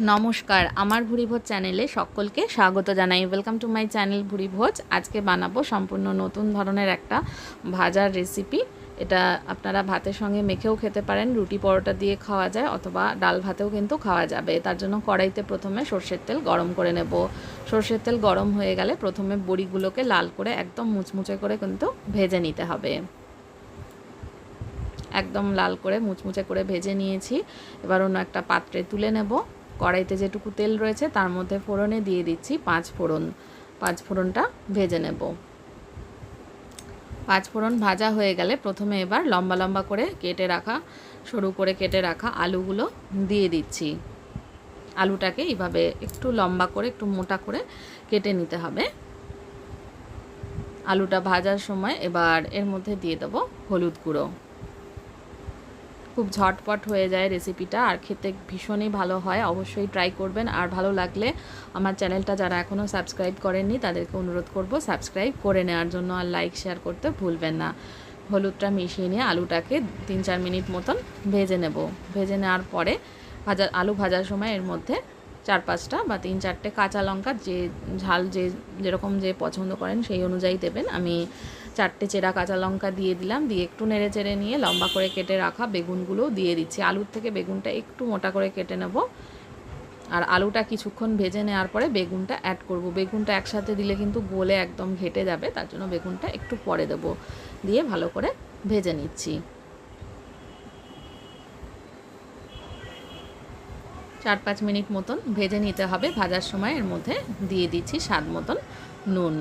নমস্কার, আমার ভুরিভোজ চ্যানেলে সকলকে স্বাগত জানাই। Welcome to my channel Bhuribhoj. আজকে বানাবো সম্পূর্ণ নতুন ধরনের একটা ভাজার রেসিপি এটা আপনারা ভাতের সঙ্গে মেখেও খেতে পারেন, রুটি পরোটা দিয়ে খাওয়া যায় অথবা ডাল ভাতেও কিন্তু খাওয়া যাবে। তার জন্য কড়াইতে প্রথমে সর্ষের তেল গরম করে নেব। সর্ষের তেল গরম হয়ে গেলে প্রথমে বড়িগুলোকে লাল করে একদম মুচমুচে করে কিন্তু ভেজে নিতে হবে। একদম লাল করে মুচমুচে করে ভেজে নিয়েছি। এবার অন্য একটা পাত্রে তুলে নেব। কড়াইতে যেটুকু তেল রয়েছে, তার মধ্যে ফোড়নে দিয়ে দিচ্ছি পাঁচ ফোড়ন। পাঁচ ফোড়নটা ভেজে নেব। পাঁচ ফোড়ন ভাজা হয়ে গেলে প্রথমে এবার লম্বা লম্বা করে কেটে রাখা, সরু করে কেটে রাখা আলুগুলো দিয়ে দিচ্ছি। আলুটাকে এইভাবে একটু লম্বা করে, একটু মোটা করে কেটে নিতে হবে। আলুটা ভাজার সময় এবার এর মধ্যে দিয়ে দেবো হলুদ গুঁড়ো। খুব ঝটপট হয়ে যায় রেসিপিটা আর খেতে ভীষণই ভালো হয়। অবশ্যই ট্রাই করবেন। আর ভালো লাগলে আমার চ্যানেলটা যারা এখনও সাবস্ক্রাইব করেননি, তাদেরকে অনুরোধ করব সাবস্ক্রাইব করে নেওয়ার জন্য। আর লাইক শেয়ার করতে ভুলবেন না। হলুদটা মিশিয়ে নিয়ে আলুটাকে তিন চার মিনিট মতন ভেজে নেব। ভেজে নেওয়ার পরে ভাজা, আলু ভাজার সময় এর মধ্যে চার পাঁচটা বা তিন চারটে কাঁচা লঙ্কা যে ঝাল যে যেরকম যে পছন্দ করেন সেই অনুযায়ী দেবেন। আমি চারটে চেরা কাঁচা লঙ্কা দিয়ে দিলাম, দিয়ে একটু নেড়ে চেড়ে নিয়ে লম্বা করে কেটে রাখা বেগুনগুলো দিয়ে দিচ্ছি। আলুর থেকে বেগুনটা একটু মোটা করে কেটে নেব। আর আলুটা কিছুক্ষণ ভেজে নেওয়ার পরে বেগুনটা অ্যাড করব। বেগুনটা একসাথে দিলে কিন্তু গোলে একদম ঘেটে যাবে, তার জন্য বেগুনটা একটু পরে দেবো। দিয়ে ভালো করে ভেজে নিচ্ছি। চার পাঁচ মিনিট মতন ভেজে নিতে হবে। ভাজার সময় এর মধ্যে দিয়ে দিচ্ছি স্বাদ মতন নুন।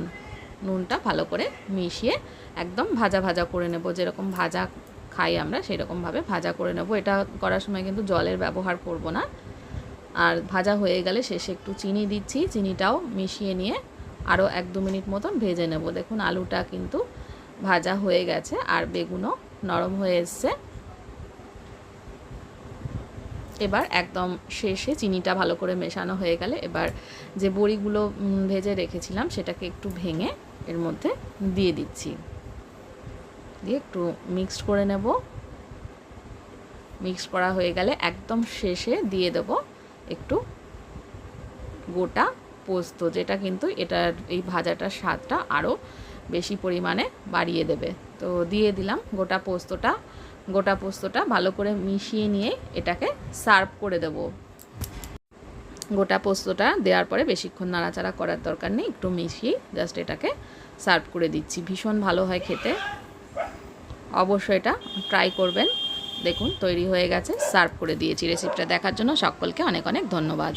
নুনটা ভালো করে মিশিয়ে একদম ভাজা ভাজা করে নেব। যেরকম ভাজা খাই আমরা, সেরকমভাবে ভাজা করে নেব। এটা করার সময় কিন্তু জলের ব্যবহার করব না। আর ভাজা হয়ে গেলে শেষে একটু চিনি দিচ্ছি। চিনিটাও মিশিয়ে নিয়ে আরও এক দু মিনিট মতন ভেজে নেব। দেখুন আলুটা কিন্তু ভাজা হয়ে গেছে আর বেগুনও নরম হয়ে এসছে। এবার একদম শেষে চিনিটা ভালো করে মেশানো হয়ে গেলে এবার যে বড়িগুলো ভেজে রেখেছিলাম সেটাকে একটু ভেঙে এর মধ্যে দিয়ে দিচ্ছি। দিয়ে একটু মিক্সড করে নেব। মিক্স করা হয়ে গেলে একদম শেষে দিয়ে দেব একটু গোটা পোস্ত, যেটা কিন্তু এটার এই ভাজাটার স্বাদটা আরও বেশি পরিমাণে বাড়িয়ে দেবে। তো দিয়ে দিলাম গোটা পোস্তটা। গোটা পোস্তটা ভালো করে মিশিয়ে নিয়ে এটাকে সার্ভ করে দেব। গোটা পোস্তটা দেওয়ার পরে বেশিক্ষণ নাড়াচাড়া করার দরকার নেই, একটু মিশিয়ে জাস্ট এটাকে সার্ভ করে দিচ্ছি। ভীষণ ভালো হয় খেতে। অবশ্যই এটা ট্রাই করবেন। দেখুন, তৈরি হয়ে গেছে, সার্ভ করে দিয়েছি রেসিপিটা দেখার জন্য সকলকে অনেক অনেক ধন্যবাদ।